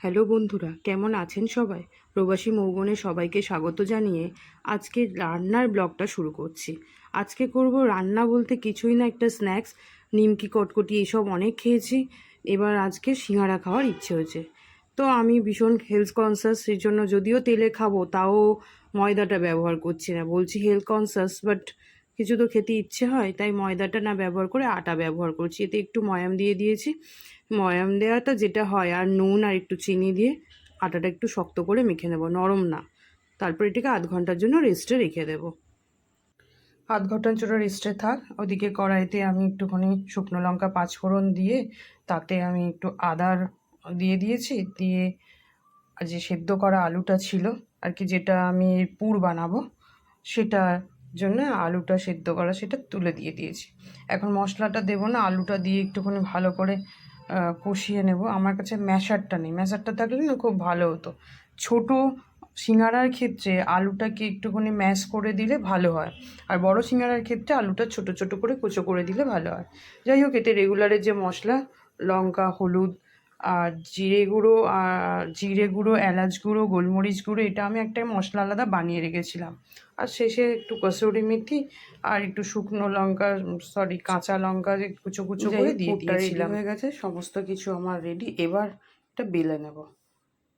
Hello বন্ধুরা, কেমন আছেন সবাই? প্রবাসী মৌগনে সবাইকে স্বাগত জানিয়ে আজকে রান্নার ব্লগটা শুরু করছি। আজকে করব রান্না বলতে কিছুই না, একটা স্ন্যাক্স, নিমকি, কটকটি, এসব অনেক খেয়েছি। এবার আজকে সিঙাড়া খাওয়ার ইচ্ছে হয়েছে। তো আমি ভীষণ হেলথ কনসাস সেই জন্য যদিও তেলে খাব, তাও ময়দাটা ব্যবহার করছি না। বলছি হেলথ কনসাস বাট কিছু তো খেতে ইচ্ছে হয়, তাই ময়দাটা না ব্যবহার করে আটা ব্যবহার করছি। এতে একটু ময়াম দিয়ে দিয়েছি। ময়াম দেওয়াটা যেটা হয়, আর নুন আর একটু চিনি দিয়ে আটাটা একটু শক্ত করে মেখে নেব, নরম না। তারপর এটাকে আধ ঘণ্টার জন্য রেস্টে রেখে দেব। আধ ঘণ্টার জন্য রেস্টে থাক। ওদিকে কড়াইতে আমি একটুখানি শুকনো লঙ্কা পাঁচফোড়ন দিয়ে, তাতে আমি একটু আদার দিয়ে দিয়েছি, দিয়ে যে সেদ্ধ করা আলুটা ছিল, আর কি যেটা আমি পুর বানাবো সেটা জন্য আলুটা সেদ্ধ করা সেটা তুলে দিয়ে দিয়েছি। এখন মশলাটা দেবো না, আলুটা দিয়ে একটুখানি ভালো করে কষিয়ে নেব। আমার কাছে ম্যাশারটা নেই। ম্যাশারটা থাকলে না খুব ভালো হতো। ছোট সিঙ্গারার ক্ষেত্রে আলুটাকে একটুখানি ম্যাশ করে দিলে ভালো হয়। আর বড় সিঙ্গারার ক্ষেত্রে আলুটা ছোট ছোট করে কুচো করে দিলে ভালো হয়। যাই হোক, এতে রেগুলারের যে মশলা, লঙ্কা, হলুদ আর জিরে গুঁড়ো আর জিরে গুঁড়ো এলাচ গুঁড়ো গোলমরিচ গুঁড়ো এটা আমি একটা মশলা আলাদা বানিয়ে রেখেছিলাম। আর শেষে একটু কসুরি মেথি আর একটু শুকনো লঙ্কা সরি কাঁচা লঙ্কা যে কুচো কুচো করে দিয়ে দিয়েছিলাম। হয়ে গেছে সমস্ত কিছু আমার রেডি এবার এটা বেলে নেব।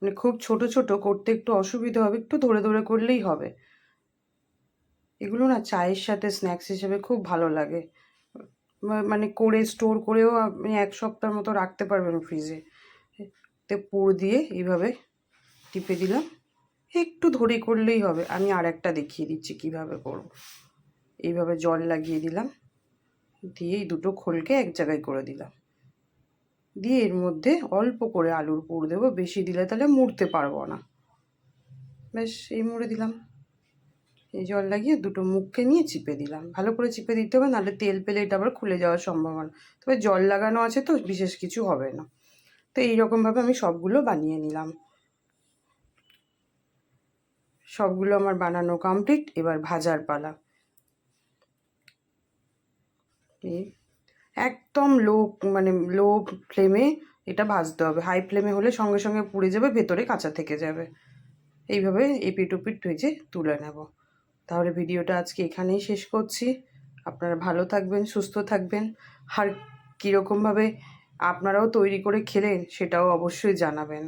মানে খুব ছোট ছোট করতে একটু অসুবিধা হবে একটু ধরে ধরে করলেই হবে। এগুলো না চায়ের সাথে স্ন্যাক্স হিসেবে খুব ভালো লাগে। মানে করে স্টোর করেও আপনি এক সপ্তাহ মতো রাখতে পারবেন ফ্রিজে তে পুর দিয়ে এইভাবে টিপে দিলাম। একটু ধরে করলেই হবে। আমি আর একটা দেখিয়ে দিচ্ছি কীভাবে করব। এইভাবে জল লাগিয়ে দিলাম। দিয়ে এই দুটো খোলকে এক জায়গায় করে দিলাম। দিয়ে এর মধ্যে অল্প করে আলুর পুর দেবো। বেশি দিলে তাহলে মুড়তে পারব না। বেশ, এই মুড়ে দিলাম। এই জল লাগিয়ে দুটো মুখকে নিয়ে চিপে দিলাম। ভালো করে চিপে দিতে হবে, নাহলে তেল পেলে এটা আবার খুলে যাওয়ার সম্ভাবনা। তবে জল লাগানো আছে তো, বিশেষ কিছু হবে না। তো এইরকমভাবে আমি সবগুলো বানিয়ে নিলাম। সবগুলো আমার বানানো কমপ্লিট এবার ভাজার পালা। একদম লো মানে লো ফ্লেমে এটা ভাজতে হবে। হাই ফ্লেমে হলে সঙ্গে সঙ্গে পুড়ে যাবে, ভেতরে কাঁচা থেকে যাবে। এইভাবে এপিট ওপিট ভেজে তুলে নেব। তাহলে ভিডিওটা আজকে এখানেই শেষ করছি। আপনারা ভালো থাকবেন, সুস্থ থাকবেন। আর কীরকমভাবে আপনারাও তৈরি করে খেলেন, সেটাও অবশ্যই জানাবেন।